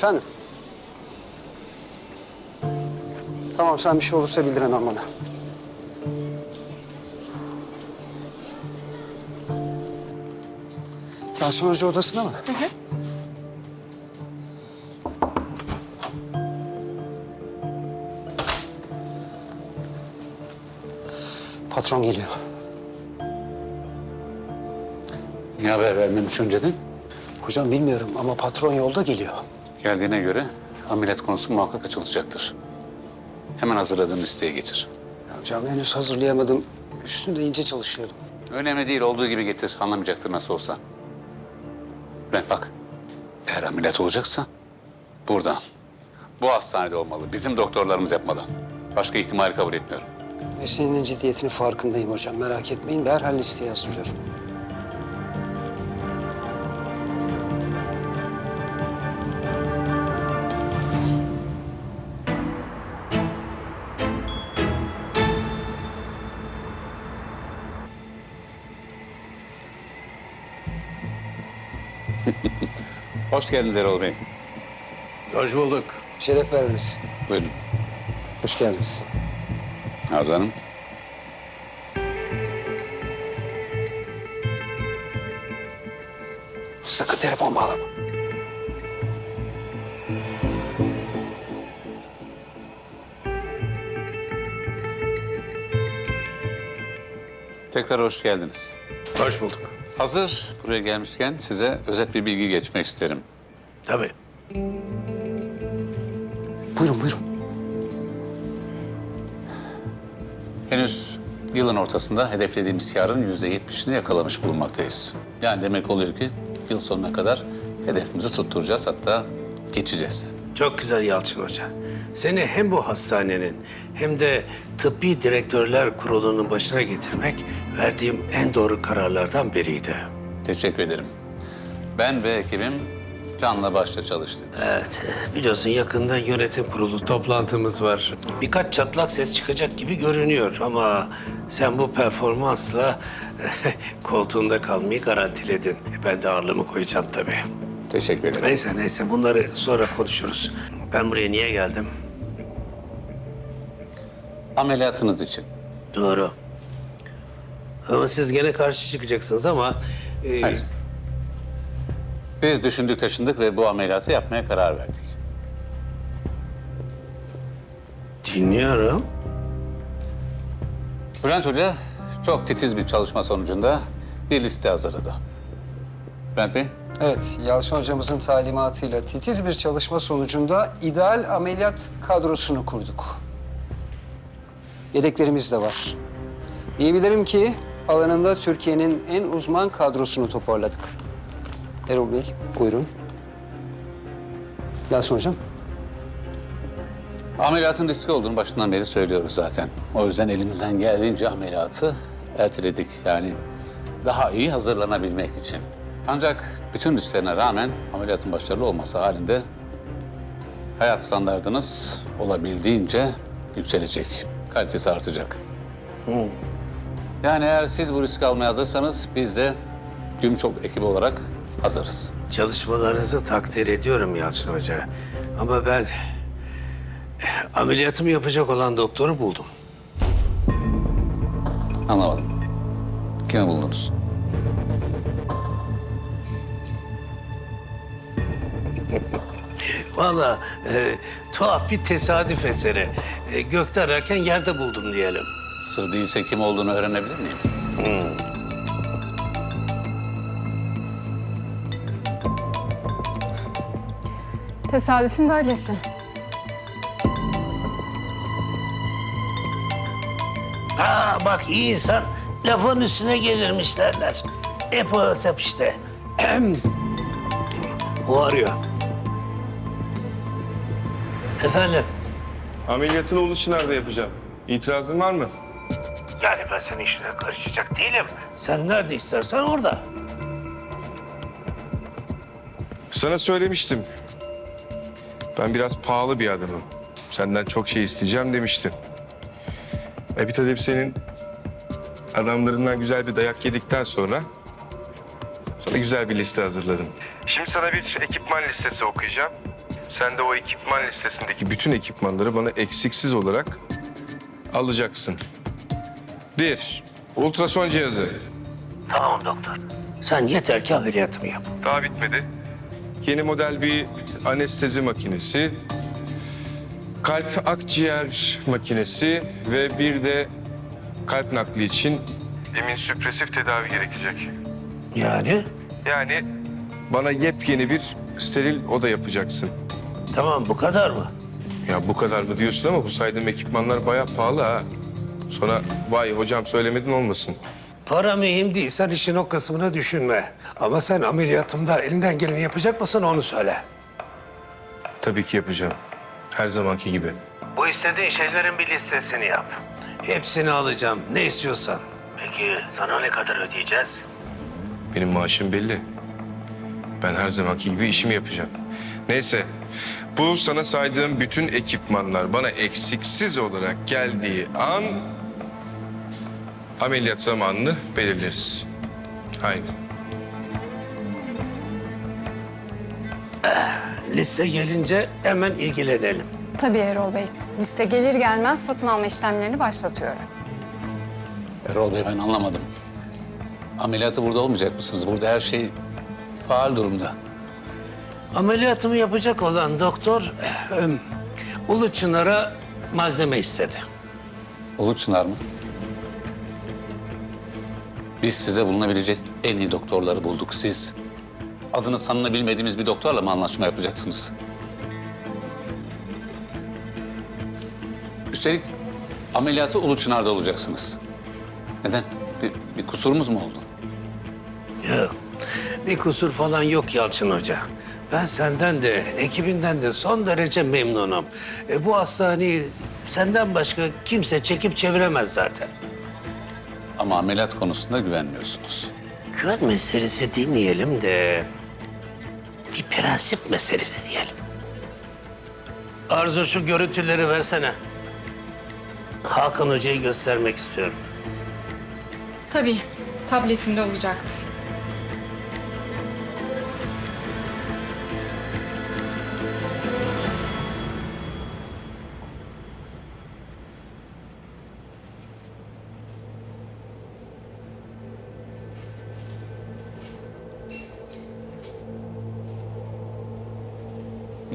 Efendim? Tamam sen bir şey olursa bildir hemen bana. Yasin Hoca odasında mı? Patron geliyor. Niye haber vermemiş önceden? Hocam bilmiyorum ama patron yolda geliyor. Geldiğine göre ameliyat konusu muhakkak açılacaktır. Hemen hazırladığın listeyi getir. Ya hocam henüz hazırlayamadım. Üstünde ince çalışıyordum. Önemli değil, olduğu gibi getir. Anlamayacaktır nasıl olsa. Bülent bak, eğer ameliyat olacaksa burada. Bu hastanede olmalı. Bizim doktorlarımız yapmalı. Başka ihtimali kabul etmiyorum. Meselenin ciddiyetinin farkındayım hocam. Merak etmeyin. Derhal listeyi hazırlıyorum. Hoş geldiniz Erol Bey. Hoş bulduk. Şeref verdiniz. Buyurun. Hoş geldiniz. Arzu Hanım. Sakın telefon bağlama. Tekrar hoş geldiniz. Hoş bulduk. Hazır buraya gelmişken size özet bir bilgi geçmek isterim. Tabii. Buyurun buyurun. Henüz yılın ortasında hedeflediğimiz karın yüzde yetmişini yakalamış bulunmaktayız. Yani demek oluyor ki yıl sonuna kadar hedefimizi tutturacağız hatta geçeceğiz. Çok güzel Yalçın Hoca. Seni hem bu hastanenin hem de tıbbi direktörler kurulunun başına getirmek verdiğim en doğru kararlardan biriydi. Teşekkür ederim. Ben ve ekibim canla başla çalıştık. Evet, biliyorsun yakında yönetim kurulu toplantımız var. Birkaç çatlak ses çıkacak gibi görünüyor ama sen bu performansla koltuğunda kalmayı garantiledin. E, Ben de ağırlığımı koyacağım tabii. Teşekkür ederim. Neyse neyse bunları sonra konuşuruz. Ben buraya niye geldim? Ameliyatınız için. Doğru. Ama siz gene karşı çıkacaksınız ama... e, Hayır. Biz düşündük taşındık ve bu ameliyatı yapmaya karar verdik. Dinliyorum. Bülent Hoca çok titiz bir çalışma sonucunda bir liste hazırladı. Bülent Bey, Evet, Yalçın hocamızın talimatıyla titiz bir çalışma sonucunda ideal ameliyat kadrosunu kurduk. Yedeklerimiz de var. Diyebilirim ki alanında Türkiye'nin en uzman kadrosunu toparladık. Erol Bey, buyurun. Yalçın hocam. ameliyatın riskli olduğunu başından beri söylüyoruz zaten. O yüzden elimizden geldiğince ameliyatı erteledik. Yani daha iyi hazırlanabilmek için. Ancak bütün risklerine rağmen ameliyatın başarılı olması halinde hayat standartınız olabildiğince yükselecek. Kalitesi artacak. Yani eğer siz bu riski almaya hazırsanız biz de Gümüşok ekibi olarak hazırız. Çalışmalarınızı takdir ediyorum Yalçın Hoca. Ama ben ameliyatımı yapacak olan doktoru buldum. Anlamadım. Kimi buldunuz? Vallahi e, tuhaf bir tesadüf eseri. E, gökte ararken yerde buldum diyelim. Sır değilse kim olduğunu öğrenebilir miyim? Tesadüfün böylesi. Ha bak iyi insan lafın üstüne gelirmiş derler. Hep o hesap işte. o arıyor. Efendim? Ameliyatın oluşu nerede yapacağım? İtirazın var mı? Yani ben senin işine karışacak değilim. Sen nerede istersen orada. Sana söylemiştim. Ben biraz pahalı bir adamım. Senden çok şey isteyeceğim demiştim. E bir tabii senin adamlarından güzel bir dayak yedikten sonra sana güzel bir liste hazırladım. Şimdi sana bir ekipman listesi okuyacağım. Sen de o ekipman listesindeki bütün ekipmanları bana eksiksiz olarak alacaksın. Bir, ultrason cihazı. Tamam doktor. Sen yeter ki ameliyatımı yap. Daha bitmedi. Yeni model bir anestezi makinesi, kalp akciğer makinesi ve bir de kalp nakli için emin süpresif tedavi gerekecek. Yani? Yani bana yepyeni bir steril oda yapacaksın. Tamam bu kadar mı? Ya bu kadar mı diyorsun ama bu saydığım ekipmanlar bayağı pahalı ha. Sonra vay hocam söylemedin olmasın. Para mühim değil. Sen işin o kısmını düşünme. Ama sen ameliyatımda elinden geleni yapacak mısın onu söyle. Tabii ki yapacağım. Her zamanki gibi. Bu istediğin şeylerin bir listesini yap. Hepsini alacağım. Ne istiyorsan. Peki sana ne kadar ödeyeceğiz? Benim maaşım belli. Ben her zamanki gibi işimi yapacağım. Neyse. Bu sana saydığım bütün ekipmanlar bana eksiksiz olarak geldiği an ameliyat zamanını belirleriz. Haydi. Liste gelince hemen ilgilenelim. Tabii Erol Bey. Liste gelir gelmez satın alma işlemlerini başlatıyorum. Erol Bey ben anlamadım. Ameliyatı burada olmayacak mısınız? Burada her şey faal durumda. Ameliyatımı yapacak olan doktor ehm, Ulu Çınar'a malzeme istedi. Ulu Çınar mı? Biz size bulunabilecek en iyi doktorları bulduk. Siz adını sanını bilmediğimiz bir doktorla mı anlaşma yapacaksınız? Üstelik ameliyatı Ulu Çınar'da olacaksınız. Neden? Bir, bir kusurumuz mu oldu? Yok. Bir kusur falan yok Yalçın Hoca. Ben senden de, ekibinden de son derece memnunum. E, bu hastaneyi senden başka kimse çekip çeviremez zaten. Ama ameliyat konusunda güvenmiyorsunuz. Güven meselesi demeyelim de... ...bir prensip meselesi diyelim. Arzu şu görüntüleri versene. Hakan Hoca'yı göstermek istiyorum. Tabii. Tabletimde olacaktı.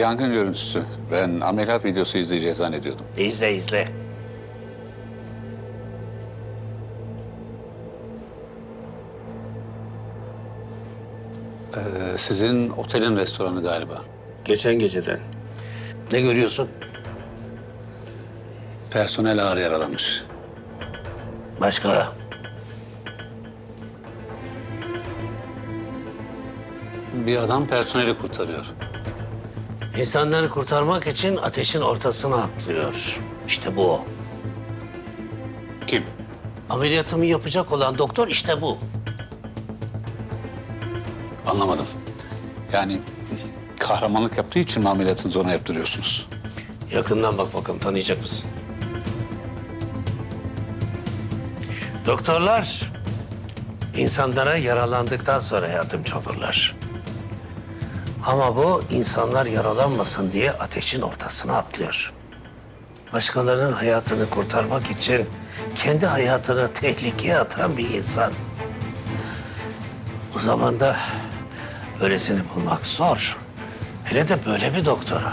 Yangın görüntüsü. Ben ameliyat videosu izleyeceğiz zannediyordum. İzle izle. Ee, sizin otelin restoranı galiba. Geçen geceden. Ne görüyorsun? Personel ağır yaralanmış. Başka? Bir adam personeli kurtarıyor. İnsanları kurtarmak için ateşin ortasına atlıyor. İşte bu o. Kim? Ameliyatımı yapacak olan doktor işte bu. Anlamadım. Yani kahramanlık yaptığı için mi ameliyatınızı ona yaptırıyorsunuz? Yakından bak bakalım tanıyacak mısın? Doktorlar insanlara yaralandıktan sonra yardımcı olurlar. Ama bu insanlar yaralanmasın diye ateşin ortasına atlıyor. Başkalarının hayatını kurtarmak için kendi hayatını tehlikeye atan bir insan. O zaman da böylesini bulmak zor. Hele de böyle bir doktoru.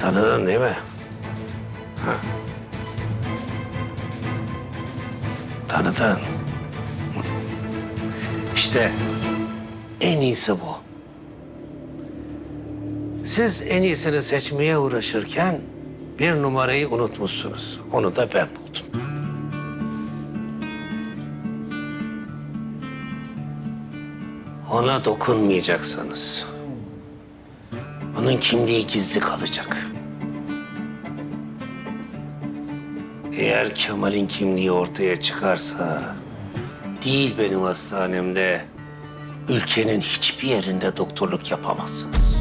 Tanıdın değil mi? Ha. Tanıdın. İşte en iyisi bu. Siz en iyisini seçmeye uğraşırken bir numarayı unutmuşsunuz. Onu da ben buldum. Ona dokunmayacaksınız. Onun kimliği gizli kalacak. Eğer Kemal'in kimliği ortaya çıkarsa... ...değil benim hastanemde... ...ülkenin hiçbir yerinde doktorluk yapamazsınız.